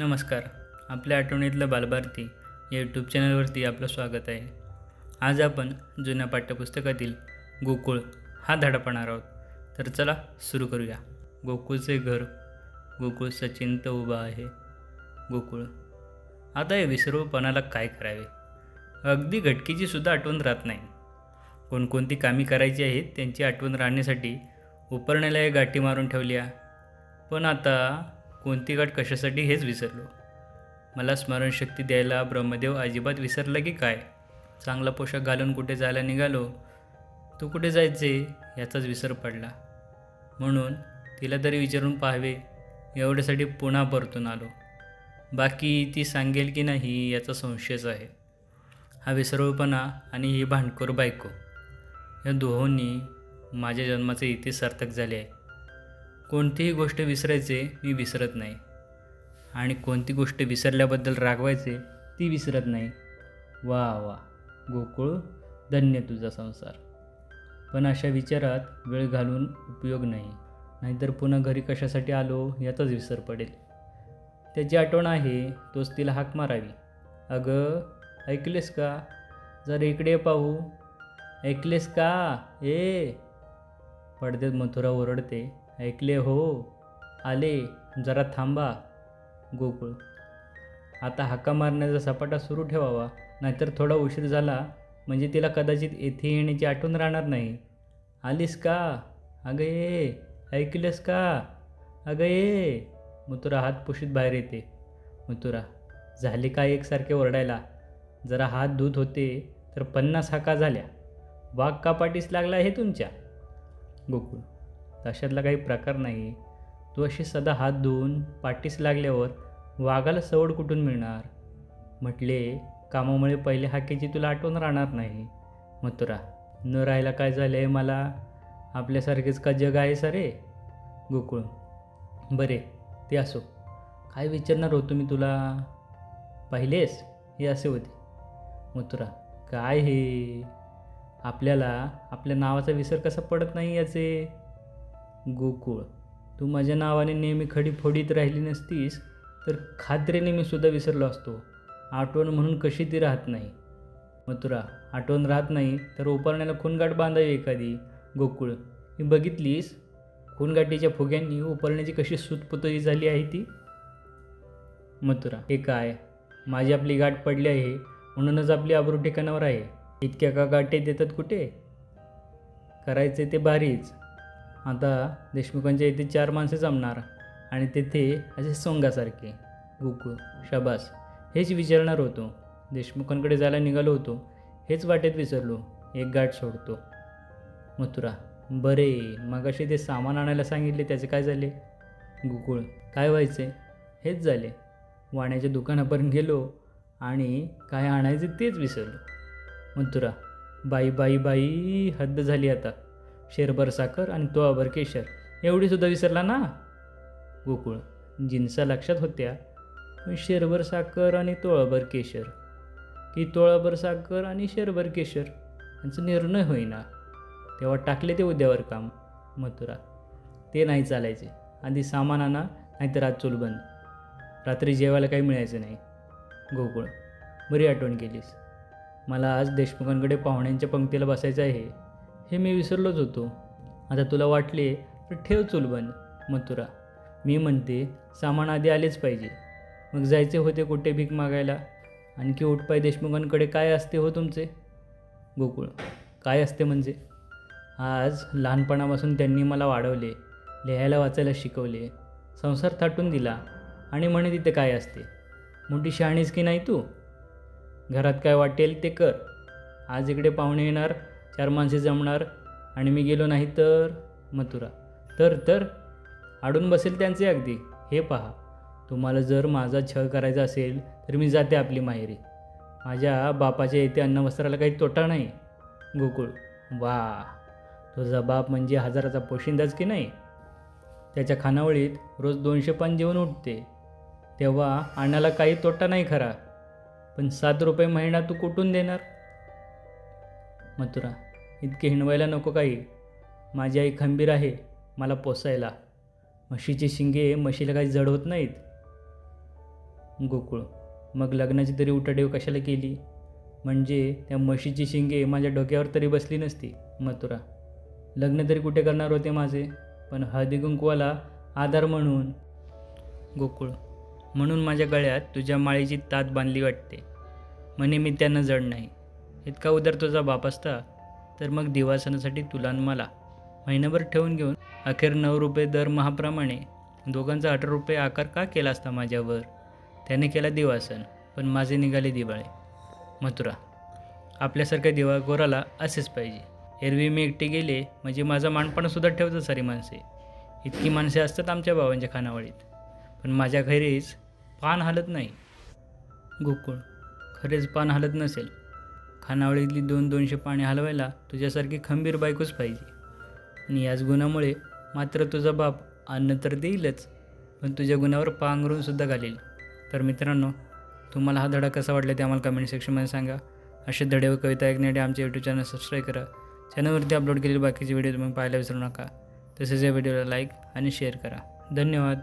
नमस्कार. आपल्या आठवणीतलं बालभारती या यूट्यूब चॅनलवरती आपलं स्वागत आहे. आज आपण जुन्या पाठ्यपुस्तकातील गोकुळ हा धडा पाहणार आहोत. तर चला सुरू करूया. गोकुळचे घर गोकुळ सचिंत उभा आहे. गोकुळ. आता या विसर्वपणाला काय करावे? अगदी घटकीची सुद्धा आठवण राहत नाही. कोणकोणती कामी करायची आहेत त्यांची आठवण राहण्यासाठी उपरण्याला एक गाठी मारून ठेवल्या पण आता कोणती गाठ कशासाठी हेच विसरलो. मला स्मरणशक्ती द्यायला ब्रह्मदेव अजिबात विसरला की काय? चांगला पोशाख घालून कुठे जायला निघालो? तू कुठे जायचे याचाच विसर पडला. म्हणून तिला तरी विचारून पाहावे एवढ्यासाठी पुन्हा परतून आलो. बाकी ती सांगेल की नाही याचा संशयच आहे. हा विसरवपणा आणि ही भांडखोर बायको. या दोहोंनी माझ्या जन्माचे इथे सार्थक झाले आहे. कोणतीही गोष्ट विसरायचे मी विसरत नाही. आणि कोणती गोष्ट विसरल्याबद्दल रागवायचे ती विसरत नाही. वा वा गोकुळ धन्य तुझा संसार. पण अशा विचारात वेळ घालून उपयोग नाही. नाहीतर पुन्हा घरी कशासाठी आलो याचाच विसर पडेल. त्याची आठवण आहे तोच तिला हाक मारावी. अगं ऐकलेस का? जर इकडे पाहू. ऐकलेस का? ए! पडद्यात मथुरा ओरडते. ऐकले हो. आले जरा थांबा. गोकुळ. आता हाका मारण्याचा सपाटा सुरू ठेवावा नाहीतर थोडा उशीर झाला म्हणजे तिला कदाचित येथे येण्याची आठवण राहणार नाही. आलीस का? अगं ये ऐकलेस का? अगं ये. मुतुरा हात पुशीत बाहेर येते. मुतुरा झाले का एकसारखे ओरडायला? जरा हात धुत होते तर पन्नास हाका झाल्या. वाघ कापाटीस लागला हे तुमच्या? गोकुळ तशातला काही प्रकार नाही. तू अशी सदा हात धुवून पाठीस लागल्यावर वाघाला सवड कुठून मिळणार? म्हटले कामामुळे पहिले हाकेची तुला आठवण राहणार नाही. मथुरा न राहायला काय झालं आहे मला? आपल्यासारखेच का जग आहे सारे? गोकुळ बरे ते असो. काय विचारणार होतो मी तुला? पाहिलेस? हे असे होते. मथुरा काय हे? आपल्याला आपल्या नावाचा विसर कसा पडत नाही याचे? गोकुळ. तू माझ्या नावाने नेहमी खडी फोडीत राहिली नसतीस तर खात्रीने मी सुद्धा विसरलो असतो. आठवण म्हणून कशी ती राहत नाही. मथुरा आठवण राहत नाही तर उपरण्याला खूनगाठ बांधावी एखादी. गोकुळ मी बघितलीस? खूनगाठीच्या फुग्यांनी उपरण्याची कशी सुतपुतळी झाली आहे ती? मथुरा हे काय? माझी आपली गाठ पडली आहे म्हणूनच आपली आबरू ठिकाणावर आहे. इतक्या का गाठे देतात कुठे? करायचे ते भारीच आता देशमुखांच्या इथे चार माणसे जमणार आणि तेथे असे सोंगासारखे गोकुळ शाबास हेच विचारणार होतो. देशमुखांकडे जायला निघालो होतो. हेच वाटेत विसरलो. एक गाठ सोडतो. मथुरा बरे मगाशी ते सामान आणायला सांगितले त्याचे काय झाले? गोकुळ काय व्हायचे? हेच झाले. वाण्याच्या दुकानापर्यंत गेलो आणि काय आणायचे तेच विसरलो. मथुरा बाई बाई बाई हद्द झाली आता. शेरभर साखर आणि तोळाभर केशर. एवढीसुद्धा विसरला ना? गोकुळ जिन्सा लक्षात होत्या पण शेरभर साखर आणि तोळाभर केशर. की तोळाभर साखर आणि शेरभर केशर? यांचा निर्णय होईना. तेव्हा टाकले ते उद्यावर काम मथुरा. ते नाही चालायचे. आधी सामान आणा नाहीतर आज चूल बंद. रात्री जेवायला काही मिळायचं नाही. गोकुळ बरी आठवण केलीस. मला आज देशमुखांकडे पाहुण्यांच्या पंक्तीला बसायचं आहे. हे मी विसरलोच होतो. आता तुला वाटले तर ठेव चुलबंद मथुरा. मी म्हणते सामान आधी आलेच पाहिजे. मग जायचे होते कुठे भीक मागायला? आणखी उठपाय देशमुखांकडे काय असते हो तुमचे? गोकुळ. काय असते म्हणजे? आज लहानपणापासून त्यांनी मला वाढवले लिहायला वाचायला शिकवले संसार थाटून दिला आणि म्हणे तिथे काय असते? मोठी शहाणीच की नाही तू? घरात काय वाटेल ते कर. आज इकडे पाहुणे येणार चार माणसे जमणार आणि मी गेलो नाही तर मथुरा. तर तर आडून बसेल त्यांचे अगदी. हे पहा तुम्हाला जर माझा छळ करायचा असेल तर मी जाते आपली माहेरी. माझ्या बापाच्या येथे अन्नवस्त्राला काही तोटा नाही गोकुळ. वा तुझा बाप म्हणजे हजाराचा पोशिंदाच की नाही? त्याच्या खानावळीत रोज दोनशे पान जेवण उठते. तेव्हा अन्नाला काही तोटा नाही खरा. पण सात रुपये महिना तू कुठून देणार? मथुरा इतके हिणवायला नको काही. माझी आई खंबीर आहे मला पोसायला. म्हशीचे शिंगे म्हशीला काही जड होत नाहीत. गोकुळ मग लग्नाची तरी उठाडेव कशाला केली? म्हणजे त्या म्हशीची शिंगे माझ्या डोक्यावर तरी बसली नसती मथुरा. लग्न तरी कुठे करणार होते माझे? पण हळदीकुंकूवाला आधार म्हणून. गोकुळ म्हणून माझ्या गळ्यात तुझ्या माळीची तात बांधली वाटते. म्हणे मी त्यांना जड नाही. इतका उदर तुझा बाप असता तर मग दिवासनासाठी तुला मला महिनाभर ठेवून घेऊन अखेर नऊ रुपये दरमहाप्रमाणे दोघांचा अठरा रुपये आकार का केला असता माझ्यावर? त्याने केला दिवासन पण माझे निघाले दिवाळे. मथुरा आपल्यासारख्या दिवाळखोराला असेच पाहिजे. एरवी मी एकटे गेले म्हणजे माझा मानपणसुद्धा ठेवतं सारी माणसे. इतकी माणसे असतात आमच्या बाबांच्या खानावळीत पण माझ्या घरीच पान हलत नाही. गोकुळ खरेच पान हलत नसेल. खानावळीतली दोन दोनशे पाणी हलवायला तुझ्यासारखी खंबीर बायकोच पाहिजे. आणि याच गुणामुळे मात्र तुझा बाप अन्न तर देईलच पण तुझ्या गुणावर पांघरूनसुद्धा घालेल. तर मित्रांनो तुम्हाला हा धडा कसा वाटला ते आम्हाला कमेंट सेक्शनमध्ये सांगा. असे धडे व कविता ऐकण्यासाठी आमचे यूट्यूब चॅनल सबस्क्राईब करा. चॅनलवरती अपलोड केलेले बाकीचे व्हिडिओ तुम्ही पाहायला विसरू नका. तसेच या व्हिडिओला लाईक आणि शेअर करा. धन्यवाद.